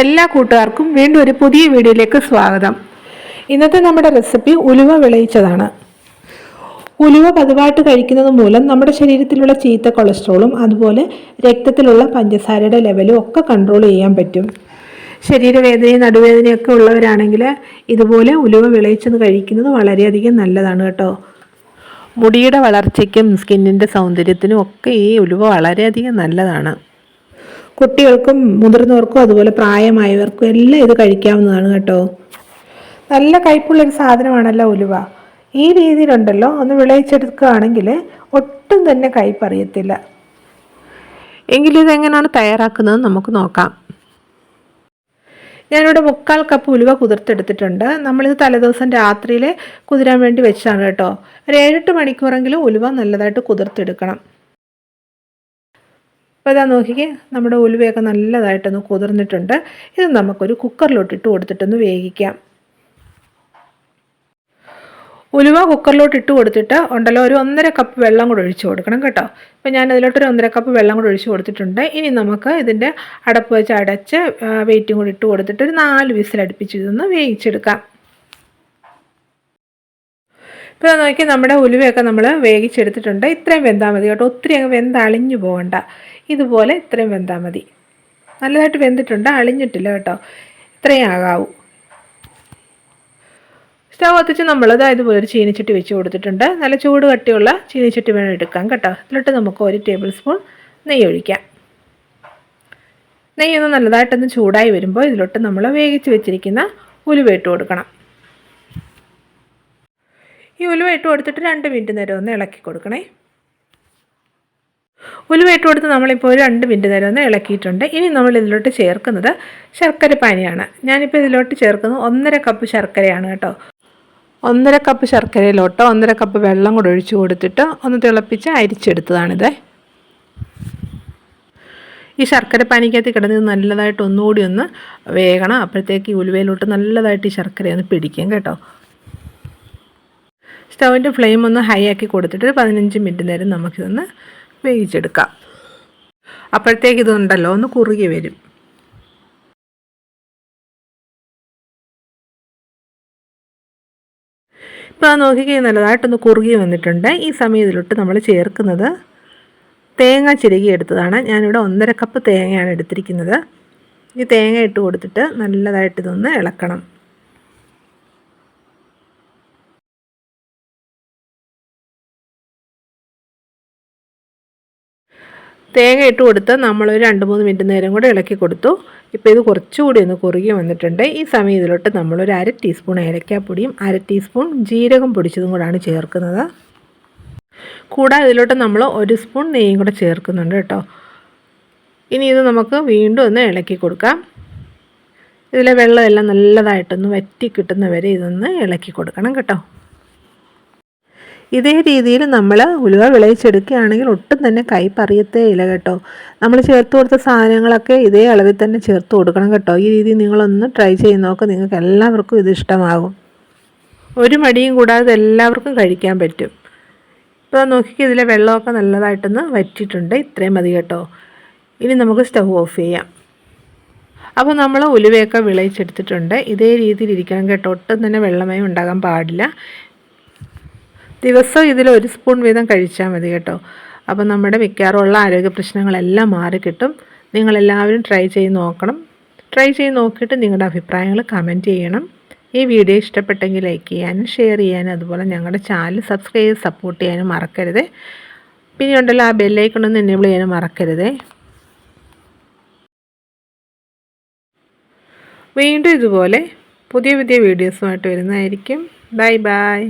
എല്ലാ കൂട്ടുകാർക്കും വീണ്ടും ഒരു പുതിയ വീഡിയോയിലേക്ക് സ്വാഗതം. ഇന്നത്തെ നമ്മുടെ റെസിപ്പി ഉലുവ വിളയിച്ചതാണ്. ഉലുവ പതിവായിട്ട് കഴിക്കുന്നത് മൂലം നമ്മുടെ ശരീരത്തിലുള്ള ചീത്ത കൊളസ്ട്രോളും അതുപോലെ രക്തത്തിലുള്ള പഞ്ചസാരയുടെ ലെവലും ഒക്കെ കൺട്രോൾ ചെയ്യാൻ പറ്റും. ശരീരവേദനയും നടുവേദനയൊക്കെ ഉള്ളവരാണെങ്കിൽ ഇതുപോലെ ഉലുവ വിളയിച്ചത് കഴിക്കുന്നത് വളരെയധികം നല്ലതാണ് കേട്ടോ. മുടിയുടെ വളർച്ചയ്ക്കും സ്കിന്നിന്റെ സൗന്ദര്യത്തിനും ഒക്കെ ഈ ഉലുവ വളരെയധികം നല്ലതാണ്. കുട്ടികൾക്കും മുതിർന്നവർക്കും അതുപോലെ പ്രായമായവർക്കും എല്ലാം ഇത് കഴിക്കാവുന്നതാണ് കേട്ടോ. നല്ല കയ്പുള്ളൊരു സാധനമാണല്ലോ ഉലുവ. ഈ രീതിയിലുണ്ടല്ലോ ഒന്ന് വിളയിച്ചെടുക്കുകയാണെങ്കിൽ ഒട്ടും തന്നെ കയ്പറിയത്തില്ല എങ്കിലിതെങ്ങനെയാണ് തയ്യാറാക്കുന്നത് നമുക്ക് നോക്കാം. ഞാനിവിടെ മുക്കാൽ കപ്പ് ഉലുവ കുതിർത്തെടുത്തിട്ടുണ്ട്. നമ്മളിത് തലേദിവസം രാത്രിയിൽ കുതിരാൻ വേണ്ടി വെച്ചാണ് കേട്ടോ. ഒരു ഏഴെട്ട് മണിക്കൂറെങ്കിലും ഉലുവ നല്ലതായിട്ട് കുതിർത്തെടുക്കണം. അപ്പോൾ ഇതാ നോക്കിക്കേ നമ്മുടെ ഉലുവയൊക്കെ നല്ലതായിട്ടൊന്ന് കുതിർന്നിട്ടുണ്ട്. ഇത് നമുക്കൊരു കുക്കറിലോട്ടിട്ട് കൊടുത്തിട്ടൊന്ന് വേവിക്കാം. ഉലുവ കുക്കറിലോട്ട് ഇട്ട് കൊടുത്തിട്ട് ഉണ്ടല്ലോ ഒരു ഒന്നര കപ്പ് വെള്ളം കൂടെ ഒഴിച്ച് കൊടുക്കണം കേട്ടോ. അപ്പോൾ ഞാൻ അതിലോട്ടൊരു ഒന്നര കപ്പ് വെള്ളം കൂടെ ഒഴിച്ച് കൊടുത്തിട്ടുണ്ട്. ഇനി നമുക്ക് ഇതിന്റെ അടപ്പ് വെച്ച് അടച്ച് വെയിറ്റും കൂടി ഇട്ട് കൊടുത്തിട്ട് ഒരു നാല് വിസിൽ അടുപ്പിച്ച് ഇതൊന്ന് വേവിച്ചെടുക്കാം. ഇപ്പോൾ നോക്കി നമ്മുടെ ഉലുവയൊക്കെ നമ്മൾ വേവിച്ചെടുത്തിട്ടുണ്ട്. ഇത്രയും വെന്താൽ മതി കേട്ടോ. ഒത്തിരി അങ്ങ് വെന്ത് അളിഞ്ഞു പോകണ്ട. ഇതുപോലെ ഇത്രയും വെന്താൽ മതി. നല്ലതായിട്ട് വെന്തിട്ടുണ്ട്. അളിഞ്ഞിട്ടില്ല കേട്ടോ. ഇത്രയും ആകാവൂ. സ്റ്റവ് കത്തിച്ച് നമ്മളത് ഇതുപോലെ ഒരു ചീനിച്ചട്ടി വെച്ച് കൊടുത്തിട്ടുണ്ട്. നല്ല ചൂട് കട്ടിയുള്ള ചീനിച്ചട്ടി വേണം എടുക്കാം കേട്ടോ. എന്നിട്ട് നമുക്ക് ഒരു ടേബിൾ സ്പൂൺ നെയ്യ് ഒഴിക്കാം. നെയ്യൊന്ന് നല്ലതായിട്ടൊന്ന് ചൂടായി വരുമ്പോൾ ഇതിലോട്ട് നമ്മൾ വേവിച്ച് വെച്ചിരിക്കുന്ന ഉലുവ ഇട്ട് കൊടുക്കണം. ഈ ഉലുവ ഇട്ട് കൊടുത്തിട്ട് രണ്ട് മിനിറ്റ് നേരം ഒന്ന് ഇളക്കി കൊടുക്കണേ. ഉലുവ ഇട്ട് കൊടുത്ത് നമ്മളിപ്പോൾ ഒരു രണ്ട് മിനിറ്റ് നേരം ഒന്ന് ഇളക്കിയിട്ടുണ്ട്. ഇനി നമ്മൾ ഇതിലോട്ട് ചേർക്കുന്നത് ശർക്കര പാനിയാണ്. ഞാനിപ്പോൾ ഇതിലോട്ട് ചേർക്കുന്നത് ഒന്നര കപ്പ് ശർക്കരയാണ് കേട്ടോ. ഒന്നര കപ്പ് ശർക്കരയിലോട്ടോ ഒന്നര കപ്പ് വെള്ളം കൂടെ ഒഴിച്ച് കൊടുത്തിട്ട് ഒന്ന് തിളപ്പിച്ച് അരിച്ചെടുത്തതാണിത്. ഈ ശർക്കര പാനിക്കകത്ത് കിടന്നത് നല്ലതായിട്ട് ഒന്നുകൂടി ഒന്ന് വേകണം. അപ്പോഴത്തേക്ക് ഉലുവയിലോട്ട് നല്ലതായിട്ട് ഈ ശർക്കര ഒന്ന് പിടിക്കും കേട്ടോ. സ്റ്റൗവിന്റെ ഫ്ലെയിം ഒന്ന് ഹൈ ആക്കി കൊടുത്തിട്ട് ഒരു പതിനഞ്ച് മിനിറ്റ് നേരം നമുക്കിതൊന്ന് വേവിച്ചെടുക്കാം. അപ്പോഴത്തേക്ക് ഇതുണ്ടല്ലോ ഒന്ന് കുറുകി വരും. ഇപ്പോൾ അത് നോക്കിക്കഴിഞ്ഞാൽ നല്ലതായിട്ടൊന്ന് കുറുകി വന്നിട്ടുണ്ട്. ഈ സമയത്തിലോട്ട് നമ്മൾ ചേർക്കുന്നത് തേങ്ങ ചിരകി എടുത്തതാണ്. ഞാനിവിടെ ഒന്നര കപ്പ് തേങ്ങയാണ് എടുത്തിരിക്കുന്നത്. ഈ തേങ്ങ ഇട്ട് കൊടുത്തിട്ട് നല്ലതായിട്ട് ഇതൊന്ന് ഇളക്കണം. തേങ്ങ ഇട്ട് കൊടുത്ത് നമ്മളൊരു രണ്ട് മൂന്ന് മിനിറ്റ് നേരം കൂടെ ഇളക്കി കൊടുത്തു. ഇപ്പോൾ ഇത് കുറച്ചുകൂടി ഒന്ന് കുറുകി വന്നിട്ടുണ്ട്. ഈ സമയം ഇതിലോട്ട് നമ്മളൊരു അര ടീസ്പൂൺ ഏലക്കാപ്പൊടിയും അര ടീസ്പൂൺ ജീരകം പൊടിച്ചതും കൂടാണ് ചേർക്കുന്നത്. കൂടാതെ ഇതിലോട്ട് നമ്മൾ ഒരു സ്പൂൺ നെയ്യും കൂടെ ചേർക്കുന്നുണ്ട് കേട്ടോ. ഇനി ഇത് നമുക്ക് വീണ്ടും ഒന്ന് ഇളക്കി കൊടുക്കാം. ഇതിലെ വെള്ളമെല്ലാം നല്ലതായിട്ടൊന്ന് വറ്റി കിട്ടുന്ന വരെ ഇതൊന്ന് ഇളക്കി കൊടുക്കണം കേട്ടോ. ഇതേ രീതിയിൽ നമ്മൾ ഉലുവ വിളയിച്ചെടുക്കുകയാണെങ്കിൽ ഒട്ടും തന്നെ കൈപ്പറിയത്തേ ഇല്ല കേട്ടോ. നമ്മൾ ചേർത്ത് കൊടുത്ത സാധനങ്ങളൊക്കെ ഇതേ അളവിൽ തന്നെ ചേർത്ത് കൊടുക്കണം കേട്ടോ. ഈ രീതി നിങ്ങളൊന്ന് ട്രൈ ചെയ്ത് നോക്കുക നിങ്ങൾക്ക് എല്ലാവർക്കും ഇത് ഇഷ്ടമാകും. ഒരു മടിയും കൂടാതെ എല്ലാവർക്കും കഴിക്കാൻ പറ്റും. ഇപ്പോൾ നോക്കിക്ക് ഇതിലെ വെള്ളമൊക്കെ നല്ലതായിട്ടൊന്ന് വറ്റിയിട്ടുണ്ട്. ഇത്രയും മതി കേട്ടോ. ഇനി നമുക്ക് സ്റ്റവ് ഓഫ് ചെയ്യാം. അപ്പോൾ നമ്മൾ ഉലുവയൊക്കെ വിളയിച്ചെടുത്തിട്ടുണ്ട്. ഇതേ രീതിയിൽ ഇരിക്കണം കേട്ടോ. ഒട്ടും തന്നെ വെള്ളമയം ഉണ്ടാകാൻ പാടില്ല. ദിവസം ഇതിൽ ഒരു സ്പൂൺ വീതം കഴിച്ചാൽ മതി കേട്ടോ. അപ്പോൾ നമ്മുടെ മിക്കവാറുമുള്ള ആരോഗ്യ പ്രശ്നങ്ങളെല്ലാം മാറിക്കിട്ടും നിങ്ങളെല്ലാവരും ട്രൈ ചെയ്ത് നോക്കണം. ട്രൈ ചെയ്ത് നോക്കിയിട്ട് നിങ്ങളുടെ അഭിപ്രായങ്ങൾ കമന്റ് ചെയ്യണം. ഈ വീഡിയോ ഇഷ്ടപ്പെട്ടെങ്കിൽ ലൈക്ക് ചെയ്യാനും ഷെയർ ചെയ്യാനും അതുപോലെ ഞങ്ങളുടെ ചാനൽ സബ്സ്ക്രൈബ് ചെയ്ത് സപ്പോർട്ട് ചെയ്യാനും മറക്കരുത്. പിന്നെ ഉണ്ടല്ലോ ആ ബെല്ലൈക്കൊണ്ടൊന്ന് എനേബിൾ ചെയ്യാനും മറക്കരുത്. വീണ്ടും ഇതുപോലെ പുതിയ പുതിയ വീഡിയോസുമായിട്ട് വരുന്നതായിരിക്കും. Bye bye